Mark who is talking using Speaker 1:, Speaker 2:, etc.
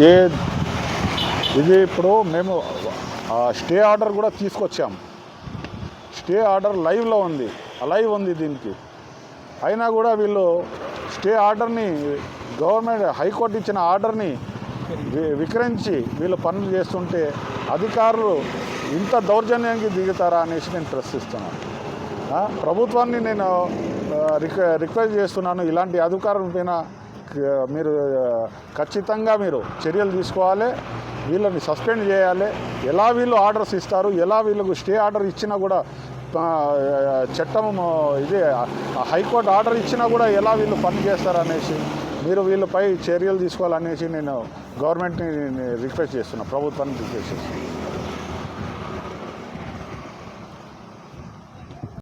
Speaker 1: ఏ ఇది ఇప్పుడు మేము ఆ, స్టే ఆర్డర్ కూడా తీసుకొచ్చాం. స్టే ఆర్డర్ లైవ్లో ఉంది. లైవ్ ఉంది దీనికి. అయినా కూడా వీళ్ళు స్టే ఆర్డర్ని గవర్నమెంట్ హైకోర్టు ఇచ్చిన ఆర్డర్ని విక్రయించి వీళ్ళు పనులు చేస్తుంటే అధికారులు ఇంత దౌర్జన్యానికి దిగుతారా అనేసి నేను ప్రశ్నిస్తున్నాను. ప్రభుత్వాన్ని నేను రిక రిక్వెస్ట్ చేస్తున్నాను. ఇలాంటి అధికారుల పైన మీరు ఖచ్చితంగా మీరు చర్యలు తీసుకోవాలి వీళ్ళని సస్పెండ్ చేయాలి. ఎలా వీళ్ళు ఆర్డర్స్ ఇస్తారు ఎలా వీళ్ళకు స్టే ఆర్డర్ ఇచ్చినా కూడా చట్టం ఇది హైకోర్టు ఆర్డర్ ఇచ్చినా కూడా ఎలా వీళ్ళు పని చేస్తారు అనేసి మీరు వీళ్ళపై చర్యలు తీసుకోవాలనేసి నేను గవర్నమెంట్ని రిక్వెస్ట్ చేస్తున్నా ప్రభుత్వాన్ని రిక్వెస్ట్ చేస్తున్నాను